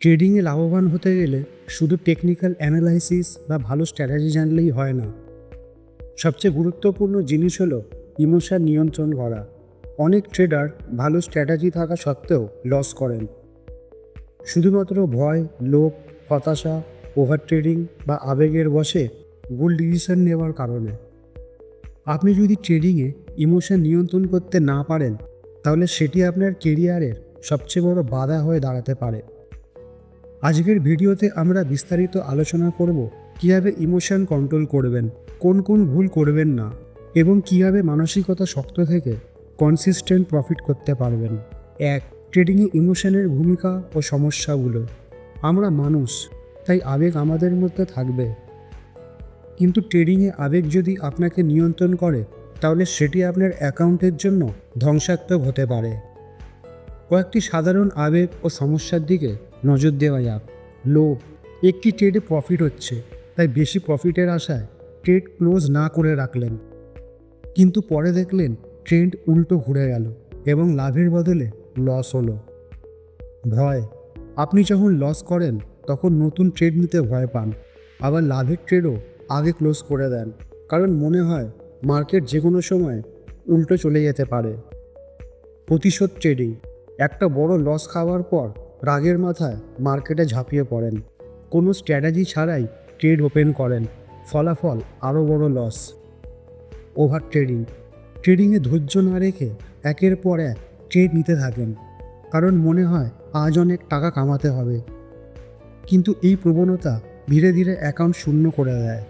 ট্রেডিংয়ে লাভবান হতে গেলে শুধু টেকনিক্যাল অ্যানালাইসিস বা ভালো স্ট্র্যাটেজি জানলেই হয় না। সবচেয়ে গুরুত্বপূর্ণ জিনিস হলো ইমোশন নিয়ন্ত্রণ করা। অনেক ট্রেডার ভালো স্ট্র্যাটেজি থাকা সত্ত্বেও লস করেন। শুধুমাত্র ভয়, লোভ, হতাশা ওভার ট্রেডিং বা আবেগের বসে ভুল ডিসিশন নেওয়ার কারণে। আপনি যদি ট্রেডিংয়ে ইমোশন নিয়ন্ত্রণ করতে না পারেন, তাহলে সেটি আপনার কেরিয়ারের সবচেয়ে বড় বাধা হয়ে দাঁড়াতে পারে। আজকের ভিডিওতে আমরা বিস্তারিত আলোচনা করব কীভাবে ইমোশন কন্ট্রোল করবেন, কোন কোন ভুল করবেন না, এবং কীভাবে মানসিকতা শক্ত থেকে কনসিস্টেন্ট প্রফিট করতে পারবেন। এক ট্রেডিংয়ে ইমোশনের ভূমিকা ও সমস্যাগুলো। আমরা মানুষ, তাই আবেগ আমাদের মধ্যে থাকবে। কিন্তু ট্রেডিংয়ে আবেগ যদি আপনাকে নিয়ন্ত্রণ করে, তাহলে সেটি আপনার অ্যাকাউন্টের জন্য ধ্বংসাত্মক হতে পারে। কয়েকটি সাধারণ আবেগ ও সমস্যার দিকে নজর দেওয়া যাক। লোভ, একটি ট্রেডে প্রফিট হচ্ছে, তাই বেশি প্রফিটের আশায় ট্রেড ক্লোজ না করে রাখলেন। কিন্তু পরে দেখলেন ট্রেন্ড উল্টো ঘুরে গেল এবং লাভের বদলে লস হলো। ভয়, আপনি যখন লস করেন, তখন নতুন ট্রেড নিতে ভয় পান। আবার লাভের ট্রেডও আগে ক্লোজ করে দেন, কারণ মনে হয় মার্কেট যে কোনো সময় উল্টো চলে যেতে পারে। প্রতিশোধ ট্রেডিং একটা বড় লস খাওয়ার পর রাগের মাথায় মার্কেটে ঝাঁপিয়ে পড়েন। কোনো স্ট্র্যাটেজি ছাড়াই ট্রেড ওপেন করেন। ফলাফল আরও বড় লস। Over trading. ট্রেডিংয়ে ধৈর্য না রেখে একের পর এক ট্রেড নিতে থাকেন। কারণ মনে হয় আজ অনেক টাকা কামাতে হবে। কিন্তু এই প্রবণতা ধীরে ধীরে অ্যাকাউন্ট শূন্য করে দেয়।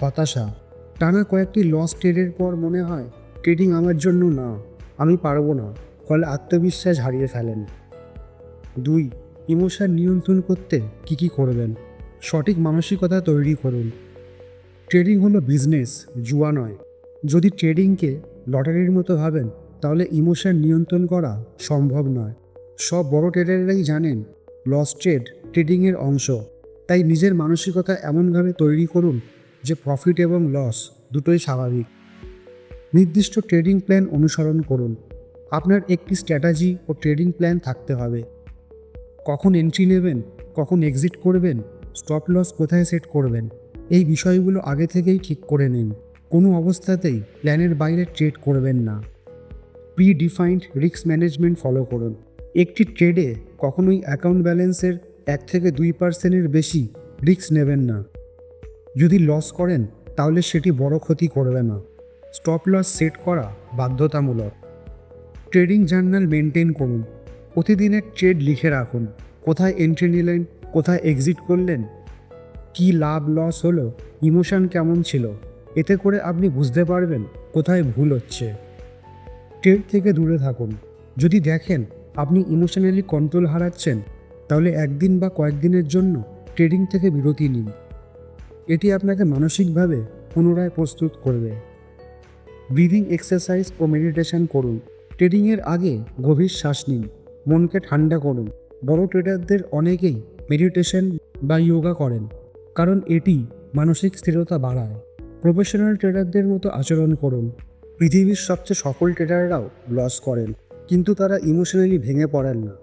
হতাশা। টানা কয়েকটি লস ট্রেডের পর মনে হয় ট্রেডিং আমার জন্য না, আমি পারব না। ফলে আত্মবিশ্বাস হারিয়ে ফেলেন। দুই, ইমোশন নিয়ন্ত্রণ করতে কি কি করবেন? সঠিক মানসিকতা তৈরি করুন। ট্রেডিং হলো বিজনেস, জুয়া নয়। যদি ট্রেডিংকে লটারির মতো ভাবেন, তাহলে ইমোশন নিয়ন্ত্রণ করা সম্ভব নয়। সব বড় ট্রেডাররাই জানেন, লস ট্রেড ট্রেডিংয়ের অংশ। তাই নিজের মানসিকতা এমনভাবে তৈরি করুন যে প্রফিট এবং লস দুটোই স্বাভাবিক। নির্দিষ্ট ট্রেডিং প্ল্যান অনুসরণ করুন। আপনার একটি স্ট্র্যাটাজি ও ট্রেডিং প্ল্যান থাকতে হবে। কখন এন্ট্রি নেবেন, কখন এক্সিট করবেন স্টপ লস কোথায় সেট করবেন, এই বিষয়গুলো আগে থেকেই ঠিক করে নিন। কোনো অবস্থাতেই প্ল্যানের বাইরে ট্রেড করবেন না। Pre defined risk management follow করুন। একটি ট্রেডে কখনোই অ্যাকাউন্ট ব্যালেন্সের এক থেকে দুই পার্সেন্টের বেশি রিস্ক নেবেন না। যদি লস করেন, তাহলে সেটি বড় ক্ষতি করবে না। স্টপ লস সেট করা বাধ্যতামূলক। ট্রেডিং জার্নাল মেনটেন করুন। প্রতিদিনের ট্রেড লিখে রাখুন। কোথায় এন্ট্রি নিলেন, কোথায় এক্সিট করলেন, কি লাভ লস হলো ইমোশন কেমন ছিল, এতে করে আপনি বুঝতে পারবেন কোথায় ভুল হচ্ছে। ট্রেড থেকে দূরে থাকুন। যদি দেখেন আপনি ইমোশনালি কন্ট্রোল হারাচ্ছেন, তাহলে একদিন বা কয়েকদিনের জন্য ট্রেডিং থেকে বিরতি নিন। এটি আপনাকে মানসিকভাবে পুনরায় প্রস্তুত করবে। ব্রিদিং এক্সারসাইজ ও মেডিটেশন করুন। ট্রেডিংয়ের আগে গভীর শ্বাস নিন। মনকে ঠান্ডা করুন। বড় ট্রেডারদের অনেকেই মেডিটেশন বা যোগা করেন, কারণ এটি মানসিক স্থিরতা বাড়ায়। প্রফেশনাল ট্রেডারদের মতো আচরণ করুন। পৃথিবীর সবচেয়ে সফল ট্রেডাররাও লস করেন, কিন্তু তারা ইমোশনালি ভেঙে পড়েন না।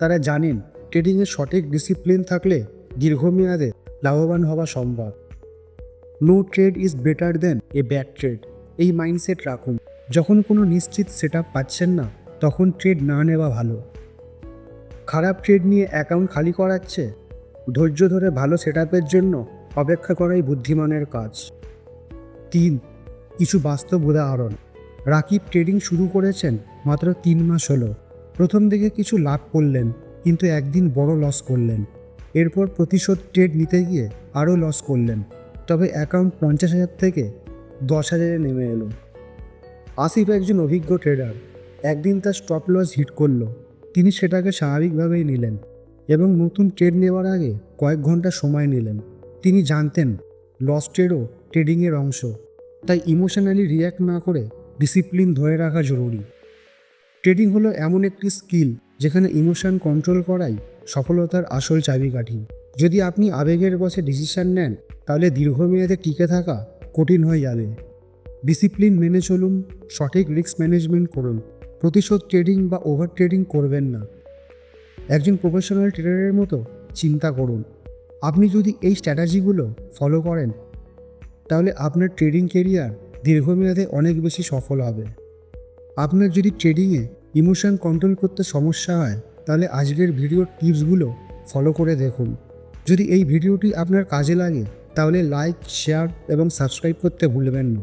তারা জানেন ট্রেডিংয়ে সঠিক ডিসিপ্লিন থাকলে দীর্ঘমেয়াদে লাভবান হওয়া সম্ভব। No trade is better than a bad trade এই মাইন্ডসেট রাখুন। যখন কোনো নিশ্চিত সেট পাচ্ছেন না তখন ট্রেড না নেওয়া ভালো। খারাপ ট্রেড নিয়ে অ্যাকাউন্ট খালি করাচ্ছে? ধৈর্য ধরে ভালো সেট জন্য অপেক্ষা করাই বুদ্ধিমানের কাজ। তিন, কিছু বাস্তব উদাহরণ। রাকিব ট্রেডিং শুরু করেছেন মাত্র তিন মাস হলো। প্রথম দিকে কিছু লাভ করলেন, কিন্তু একদিন বড় লস করলেন। এরপর প্রতিশোধ ট্রেড নিতে গিয়ে আরও লস করলেন। তবে অ্যাকাউন্ট পঞ্চাশ হাজার থেকে দশ হাজারে নেমে এলো। আসিফ একজন অভিজ্ঞ ট্রেডার একদিন তার স্টপ লস হিট করল। তিনি সেটাকে স্বাভাবিকভাবেই নিলেন এবং নতুন ট্রেড নেওয়ার আগে কয়েক ঘণ্টা সময় নিলেন। তিনি জানতেন লস ট্রেডও ট্রেডিংয়ের অংশ, তাই ইমোশনালি রিয়্যাক্ট না করে ডিসিপ্লিন ধরে রাখা জরুরি। ট্রেডিং হলো এমন একটি স্কিল যেখানে ইমোশন কন্ট্রোল করাই সফলতার আসল চাবিকাঠি। যদি আপনি আবেগের বসে ডিসিশন নেন, তাহলে দীর্ঘমেয়াদে টিকে থাকা কঠিন হয়ে যাবে। ডিসিপ্লিন মেনে চলুন, সঠিক রিস্ক ম্যানেজমেন্ট করুন। প্রতিশোধ ট্রেডিং বা ওভার ট্রেডিং করবেন না। একজন প্রফেশনাল ট্রেডারের মতো চিন্তা করুন। আপনি যদি এই স্ট্র্যাটাজিগুলো ফলো করেন, তাহলে আপনার ট্রেডিং কেরিয়ার দীর্ঘমেয়াদে অনেক বেশি সফল হবে। আপনার যদি ট্রেডিংয়ে ইমোশন কন্ট্রোল করতে সমস্যা হয়, তাহলে আজকের ভিডিওর টিপসগুলো ফলো করে দেখুন। যদি এই ভিডিওটি আপনার কাজে লাগে, তাহলে লাইক শেয়ার এবং সাবস্ক্রাইব করতে ভুলবেন না।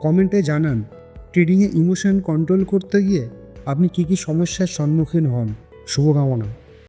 কমেন্টে জানান ট্রেডিংয়ে ইমোশন কন্ট্রোল করতে গিয়ে আপনি কী কী সমস্যার সম্মুখীন হন? শুভকামনা।